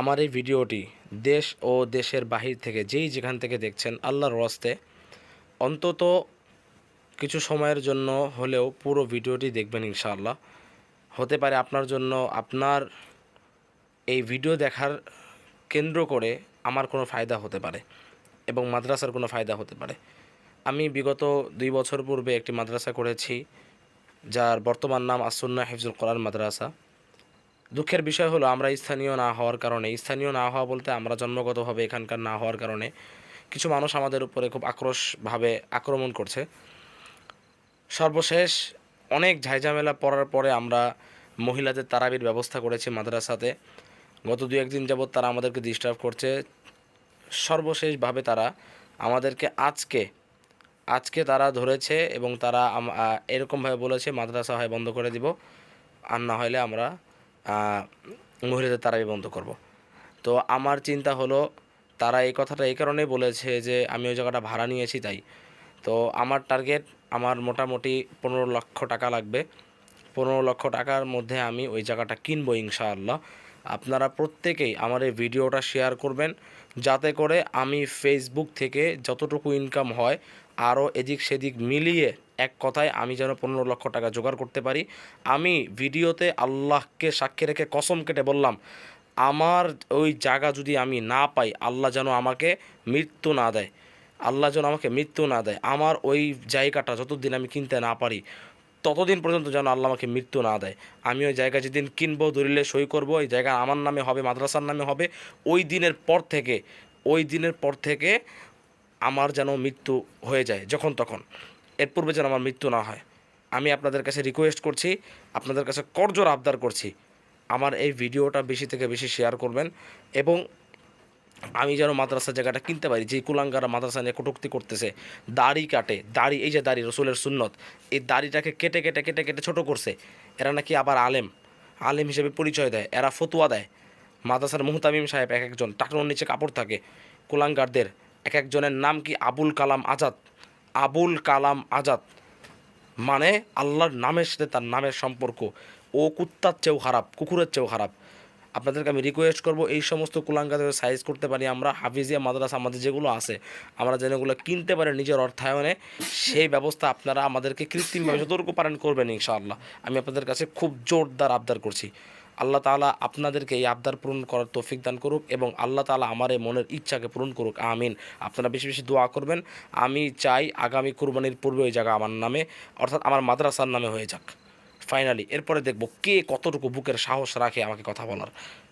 আমার এই ভিডিওটি দেশ ও দেশের বাহির থেকে যেই যেখান থেকে দেখছেন আল্লাহর রস্তে, অন্তত কিছু সময়ের জন্য হলেও পুরো ভিডিওটি দেখবেন ইনশাআল্লাহ। হতে পারে আপনার জন্য আপনার এই ভিডিও দেখার কেন্দ্র করে আমার কোনো ফায়দা হতে পারে এবং মাদ্রাসার কোনো ফায়দা হতে পারে। আমি বিগত দুই বছর পূর্বে একটি মাদ্রাসা করেছি, যার বর্তমান নাম আসুন্না হিফজুল কোরআন মাদ্রাসা। দুঃখের বিষয় হলো, আমরা স্থানীয় না হওয়ার কারণে। স্থানীয় না হওয়া বলতে আমরা জন্মগতভাবে এখানকার না হওয়ার কারণে কিছু মানুষ আমাদের উপরে খুব আক্রোশভাবে আক্রমণ করছে। সর্বশেষ অনেক ঝাইঝামেলা পড়ার পরে আমরা মহিলাদের তারাবির ব্যবস্থা করেছি মাদ্রাসাতে। গত দু একদিন যাবৎ তারা আমাদেরকে ডিস্টার্ব করছে। সর্বশেষভাবে তারা আমাদেরকে আজকে আজকে তারা ধরেছে এবং তারা এরকমভাবে বলেছে, মাদ্রাসা হয় বন্ধ করে দিব। আর না হলে আমরা মহিলাদের তারাবি বন্ধ করব। তো আমার চিন্তা হলো, তারা এই কথাটা এই কারণেই বলেছে যে, আমি ওই জায়গাটা ভাড়া নিয়েছি তাই। তো আমার টার্গেট আমার মোটামুটি পনেরো লক্ষ টাকা লাগবে। পনেরো লক্ষ টাকার মধ্যে আমি ওই জায়গাটা কিনবো ইনশাআল্লাহ। আপনারা প্রত্যেকেই আমার এই ভিডিওটা শেয়ার করবেন। যাতে করে আমি ফেসবুক থেকে যতটুকু ইনকাম হয় আরও এদিক সেদিক মিলিয়ে এক কথায় আমি যেন পনেরো লক্ষ টাকা জোগাড় করতে পারি। আমি ভিডিওতে আল্লাহকে সাক্ষী রেখে কসম কেটে বললাম, আমার ওই জায়গা যদি আমি না পাই, আল্লাহ যেন আমাকে মৃত্যু না দেয়। আল্লাহ যেন আমাকে মৃত্যু না দেয়। আমার ওই জায়গাটা যতদিন আমি কিনতে না পারি, ততদিন পর্যন্ত যেন আল্লাহ আমাকে মৃত্যু না দেয়। আমি ওই জায়গা যেদিন কিনবো, দলিলে সই করব, ওই জায়গা আমার নামে হবে, মাদ্রাসার নামে হবে, ওই দিনের পর থেকে, ওই দিনের পর থেকে আমার যেন মৃত্যু হয়ে যায়, যখন তখন। এর পূর্বে যেন আমার মৃত্যু না হয়। আমি আপনাদের কাছে রিকোয়েস্ট করছি, আপনাদের কাছে করজোর আবদার করছি। আমার এই ভিডিওটা বেশি থেকে বেশি শেয়ার করবেন এবং আমি যেন মাদ্রাসা জায়গাটা কিনতে পারি, যে কুলাঙ্গারা মাদ্রাসা নিয়ে কটুক্তি করতেছে, দাড়ি কাটে, দাড়ি, এই যে দাড়ি, রসুলের সুন্নত, এই দাড়িটাকে কেটে কেটে কেটে কেটে ছোট করছে। এরা নাকি আবার আলেম। আলেম হিসেবে পরিচয় দেয়, এরা ফতুয়া দেয়। মাদ্রাসার মুহতামিম সাহেব এক একজন, টাকনোর নিচে কাপড় থাকে। কুলাঙ্গারদের এক একজনের নাম কি আবুল কালাম আজাদ? আবুল কালাম আজাদ। মানে আল্লাহর নামের সাথে তার নামের সম্পর্ক। ও কুত্তার চেয়েও খারাপ, কুকুরের চেয়েও খারাপ। আপনাদেরকে আমি রিকোয়েস্ট করব, এই সমস্ত কুলাঙ্গাদের সাইজ করতে পারি আমরা, হাফিজিয়া মাদ্রাসা আমাদের যেগুলো আছে, আমরা যেন এগুলো কিনতে পারি নিজের অর্থায়নে, সেই ব্যবস্থা আপনারা আমাদেরকে কৃত্রিমভাবে সতর্ক পারেন করবেন ইনশাআল্লাহ। আমি আপনাদের কাছে খুব জোরদার আবদার করছি। আল্লাহ তালা আপনাদেরকে এই আবদার পূরণ করার তৌফিক দান করুক এবং আল্লাহ তালা আমার এই মনের ইচ্ছাকে পূরণ করুক। আমিন। আপনারা বেশি বেশি দোয়া করবেন। আমি চাই আগামী কুরবানির পূর্বে ওই জায়গা আমার নামে, অর্থাৎ আমার মাদ্রাসার নামে হয়ে যাক। ফাইনালি এরপরে দেখব কে কতটুকু বুকের সাহস রাখে আমাকে কথা বলার।